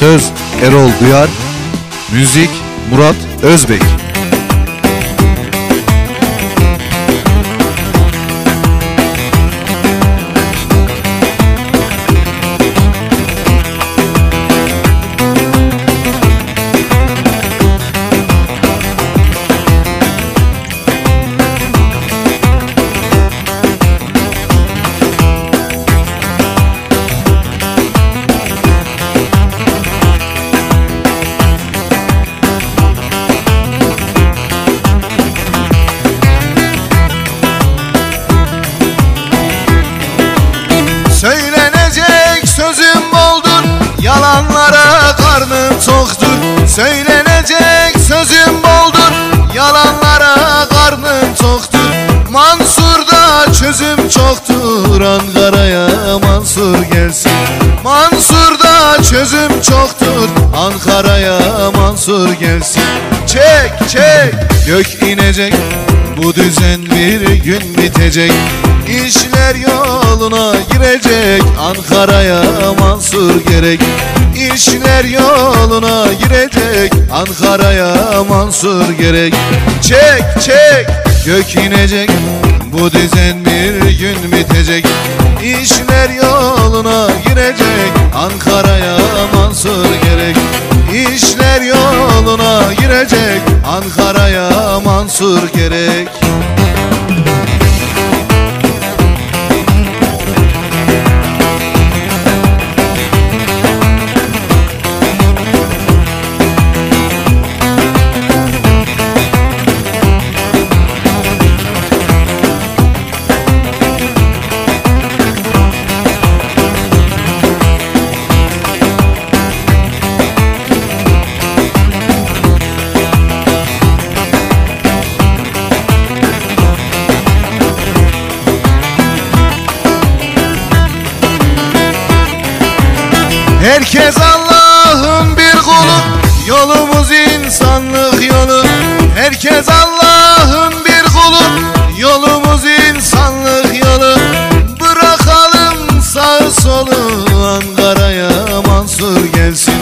Söz Erol Duyar Müzik Murat Özbek karnım toktur Söylenecek sözüm boldur. Yalanlara karnım toktur Mansur'da çözüm çoktur. Ankara'ya Mansur gelsin. Mansur'da çözüm çoktur Ankara'ya Mansur gelsin. Çek çek. Gök inecek Bu düzen bir gün bitecek İşler yoluna girecek Ankara'ya Mansur gerek. İşler yoluna girecek Ankara'ya Mansur gerek. Çek çek gök inecek Bu düzen bir gün bitecek. İşler yoluna girecek Ankara'ya Mansur gerek. İşler yoluna girecek Ankara'ya Mansur gerek Herkes Allah'ın bir kulu Yolumuz insanlık yolu. Herkes Allah'ın bir kulu Yolumuz insanlık yolu. Bırakalım sağ solu Ankara'ya Mansur gelsin.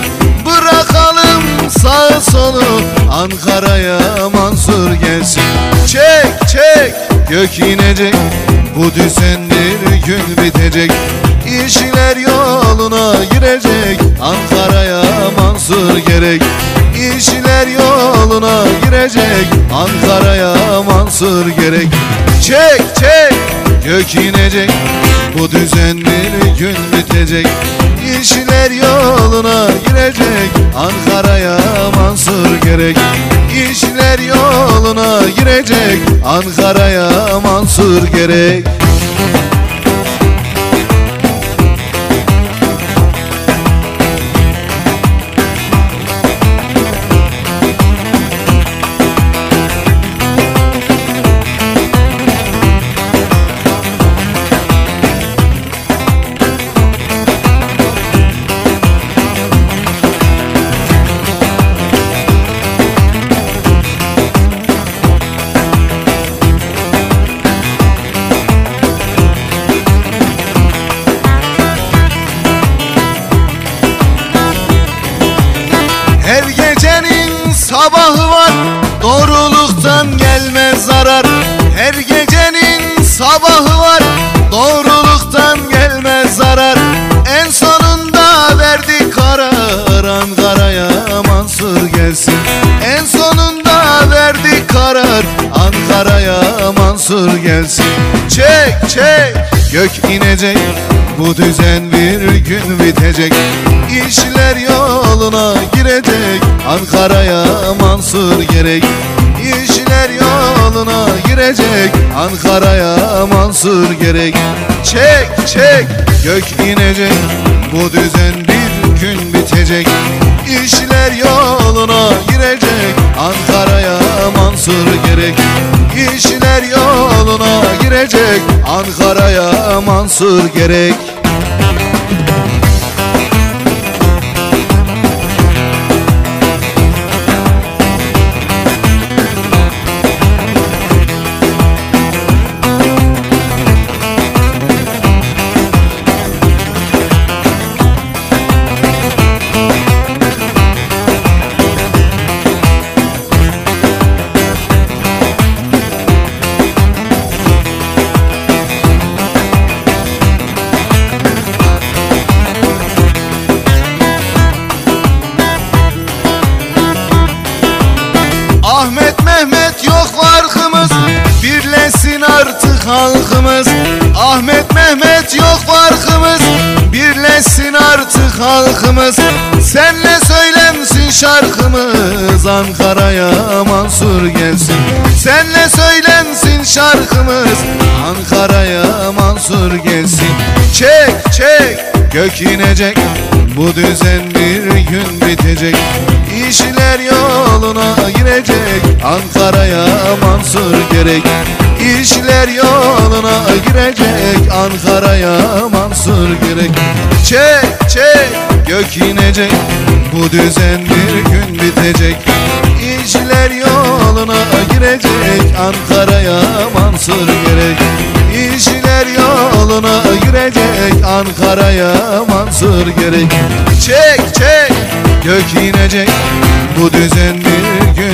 Bırakalım sağ solu Ankara'ya Mansur gelsin. Çek çek gök inecek. Bu düzen bir gün bitecek İşler yoluna girecek Ankara'ya Mansur gerek. İşler yoluna girecek Ankara'ya Mansur gerek. Çek çek! Gök inecek Bu düzen bir gün bitecek. İşler yoluna girecek Ankara'ya Mansur gerek. İşler yoluna girecek Ankara'ya Mansur gerek Doğruluktan gelmez zarar. Her gecenin sabahı var. Doğruluktan gelmez zarar. En sonunda verdik karar. Ankara'ya Mansur gelsin. En sonunda verdik karar. Ankara'ya Mansur gelsin. Çek çek. Gök inecek. Bu düzen bir gün bitecek. İşler yoluna girecek. Ankara'ya Mansur gerek İşler yoluna girecek. Ankara'ya Mansur gerek. Çek çek gök inecek. Bu düzen bir gün bitecek. İşler yoluna girecek. Ankara'ya Mansur gerek. İşler yoluna girecek. Ankara'ya Mansur gerek halkımız. Ahmet Mehmet yok farkımız. Birleşsin artık halkımız. Senle söylensin şarkımız. Ankara'ya Mansur gelsin. Senle söylensin şarkımız. Ankara'ya Mansur gelsin. Çek çek. Gök inecek. Bu düzen bir gün bitecek İşler yoluna girecek Ankara'ya Mansur gerek. İşler yoluna girecek Ankara'ya Mansur gerek. Çek çek gök inecek Bu düzen bir gün bitecek. İşler yoluna girecek Ankara'ya Mansur gerek. İşler yoluna girecek Ankara'ya Mansur gerek. Çek çek gök inecek Bu düzen bir gün